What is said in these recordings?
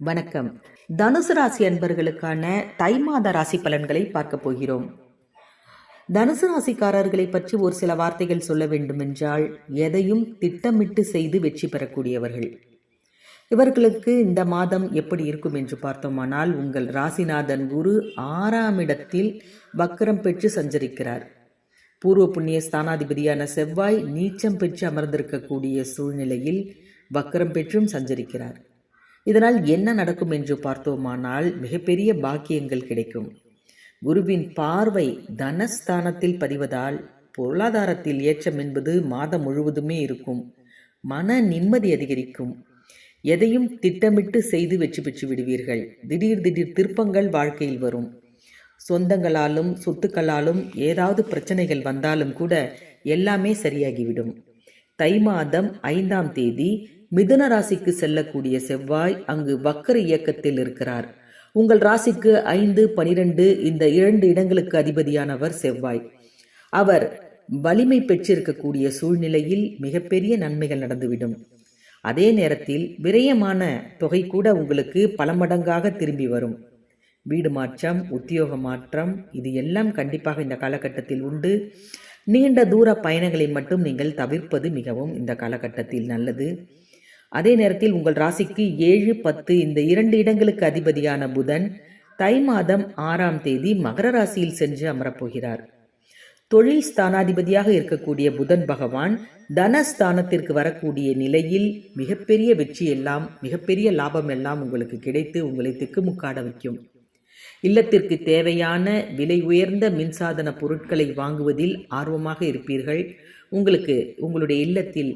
வணக்கம். தனுசு ராசி அன்பர்களுக்கான தை மாத ராசி பலன்களை பார்க்க போகிறோம். தனுசு ராசிக்காரர்களை பற்றி ஒரு சில வார்த்தைகள் சொல்ல வேண்டுமென்றால் எதையும் திட்டமிட்டு செய்து வெற்றி பெறக்கூடியவர்கள். இவர்களுக்கு இந்த மாதம் எப்படி இருக்கும் என்று பார்த்தோமானால் உங்கள் ராசிநாதன் குரு ஆறாம் இடத்தில் வக்கரம் பெற்று சஞ்சரிக்கிறார். பூர்வ புண்ணிய ஸ்தானாதிபதியான செவ்வாய் நீச்சம் பெற்று அமர்ந்திருக்கக்கூடிய சூழ்நிலையில் வக்கரம் பெற்றும் சஞ்சரிக்கிறார். இதனால் என்ன நடக்கும் என்று பார்த்தோமானால் மிகப்பெரிய பாக்கியங்கள் கிடைக்கும். குருவின் பார்வை தனஸ்தானத்தில் பதிவதால் பொருளாதாரத்தில் ஏற்றம் என்பது மாதம் முழுவதுமே இருக்கும். மன நிம்மதி அதிகரிக்கும். எதையும் திட்டமிட்டு செய்து வெற்றி பெற்று விடுவீர்கள். திடீர் திடீர் திருப்பங்கள் வாழ்க்கையில் வரும். சொந்தங்களாலும் சொத்துக்களாலும் ஏதாவது பிரச்சனைகள் வந்தாலும் கூட எல்லாமே சரியாகிவிடும். தை மாதம் ஐந்தாம் தேதி மிதுன ராசிக்கு செல்லக்கூடிய செவ்வாய் அங்கு வக்கர இயக்கத்தில் இருக்கிறார். உங்கள் ராசிக்கு ஐந்து பனிரெண்டு இந்த இரண்டு இடங்களுக்கு அதிபதியானவர் செவ்வாய். அவர் வலிமை பெற்றிருக்கக்கூடிய சூழ்நிலையில் மிகப்பெரிய நன்மைகள் நடந்துவிடும். அதே நேரத்தில் விரயமான தொகை கூட உங்களுக்கு பல மடங்காக திரும்பி வரும். வீடு மாற்றம் உத்தியோக மாற்றம் இது எல்லாம் கண்டிப்பாக இந்த காலகட்டத்தில் உண்டு. நீண்ட தூர பயணங்களை மட்டும் நீங்கள் தவிர்ப்பது மிகவும் இந்த காலகட்டத்தில் நல்லது. அதே நேரத்தில் உங்கள் ராசிக்கு ஏழு பத்து இந்த இரண்டு இடங்களுக்கு அதிபதியான புதன் தை மாதம் ஆறாம் தேதி மகர ராசியில் சென்று அமரப்போகிறார். தொழில் ஸ்தானாதிபதியாக இருக்கக்கூடிய புதன் பகவான் தனஸ்தானத்திற்கு வரக்கூடிய நிலையில் மிகப்பெரிய வெற்றி எல்லாம் மிகப்பெரிய லாபம் எல்லாம் உங்களுக்கு கிடைத்து உங்களை திக்குமுக்காட வைக்கும். இல்லத்திற்கு தேவையான விலை உயர்ந்த மின்சாதன பொருட்களை வாங்குவதில் ஆர்வமாக இருப்பீர்கள். உங்களுக்கு உங்களுடைய இல்லத்தில்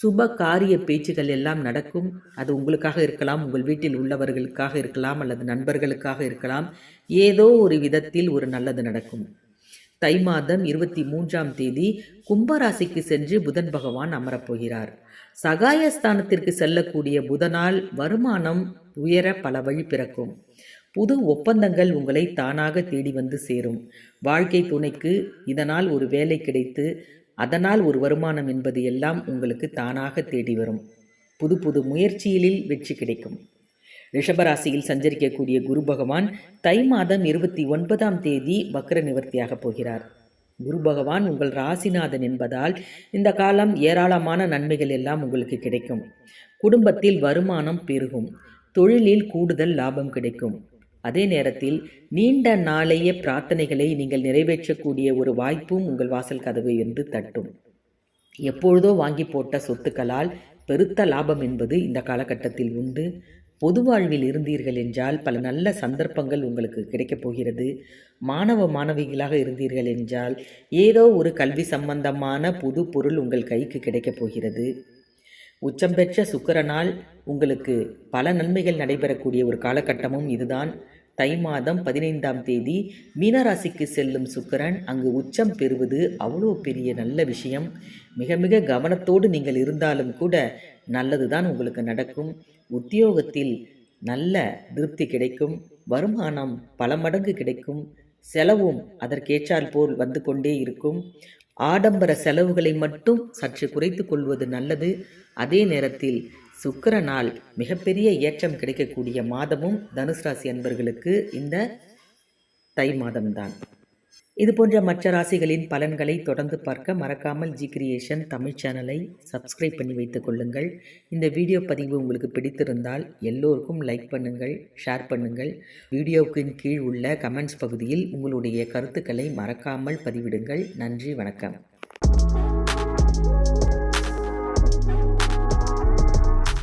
சுப காரிய பேச்சுகள் எல்லாம் நடக்கும். அது உங்களுக்காக இருக்கலாம் உங்கள் வீட்டில் உள்ளவர்களுக்காக இருக்கலாம் அல்லது நண்பர்களுக்காக இருக்கலாம். ஏதோ ஒரு விதத்தில் ஒரு நல்லது நடக்கும். தை மாதம் இருபத்தி மூன்றாம் தேதி கும்பராசிக்கு சென்று புதன் பகவான் அமரப்போகிறார் சகாயஸ்தானத்திற்கு செல்லக்கூடிய புதனால் வருமானம் உயர பல வழி பிறக்கும். புது ஒப்பந்தங்கள் உங்களை தானாக தேடி வந்து சேரும். வாழ்க்கை துணைக்கு இதனால் ஒரு வேலை கிடைத்து அதனால் ஒரு வருமானம் என்பது எல்லாம் உங்களுக்கு தானாக தேடி வரும். புது புது முயற்சியிலில் வெற்றி கிடைக்கும். ரிஷபராசியில் சஞ்சரிக்கக்கூடிய குரு பகவான் தை மாதம் இருபத்தி ஒன்பதாம் தேதி வக்ர நிவர்த்தியாக போகிறார். குரு பகவான் உங்கள் ராசிநாதன் என்பதால் இந்த காலம் ஏராளமான நன்மைகள் எல்லாம் உங்களுக்கு கிடைக்கும். குடும்பத்தில் வருமானம் பெருகும். தொழிலில் கூடுதல் லாபம் கிடைக்கும். அதே நேரத்தில் நீண்ட நாளைய பிரார்த்தனைகளை நீங்கள் நிறைவேற்றக்கூடிய ஒரு வாய்ப்பும் உங்கள் வாசல் கதவு என்று தட்டும். எப்பொழுதோ வாங்கி போட்ட சொத்துக்களால் பெருத்த லாபம் என்பது இந்த காலகட்டத்தில் உண்டு. பொது வாழ்வில் இருந்தீர்கள் என்றால் பல நல்ல சந்தர்ப்பங்கள் உங்களுக்கு கிடைக்கப் போகிறது. மாணவ மாணவிகளாக இருந்தீர்கள் என்றால் ஏதோ ஒரு கல்வி சம்பந்தமான புது பொருள் உங்கள் கைக்கு கிடைக்கப் போகிறது. உச்சம் பெற்ற சுக்கரனால் உங்களுக்கு பல நன்மைகள் நடைபெறக்கூடிய ஒரு காலகட்டமும் இதுதான். தை மாதம் பதினைந்தாம் தேதி மீனராசிக்கு செல்லும் சுக்கரன் அங்கு உச்சம் பெறுவது அவ்வளோ பெரிய நல்ல விஷயம். மிக மிக கவனத்தோடு நீங்கள் இருந்தாலும் கூட நல்லது தான் உங்களுக்கு நடக்கும். உத்தியோகத்தில் நல்ல திருப்தி கிடைக்கும். வருமானம் பல மடங்கு கிடைக்கும். செலவும் அதற்கேற்றால் போல் வந்து கொண்டே இருக்கும். ஆடம்பர செலவுகளை மட்டும் சற்று குறைத்து கொள்வது நல்லது. அதே நேரத்தில் சுக்கரனால் மிகப்பெரிய ஏற்றம் கிடைக்கக்கூடிய மாதமும் தனுசு ராசி அன்பர்களுக்கு இந்த தை மாதம்தான். இது போன்ற மற்ற ராசிகளின் பலன்களை தொடர்ந்து பார்க்க மறக்காமல் ஜி கிரியேஷன் தமிழ் சேனலை சப்ஸ்கிரைப் பண்ணி வைத்துக் கொள்ளுங்கள். இந்த வீடியோ பதிவு உங்களுக்கு பிடித்திருந்தால் எல்லோருக்கும் லைக் பண்ணுங்கள் ஷேர் பண்ணுங்கள். வீடியோவுக்கு கீழ் உள்ள கமெண்ட்ஸ் பகுதியில் உங்களுடைய கருத்துக்களை மறக்காமல் பதிவிடுங்கள். நன்றி வணக்கம்.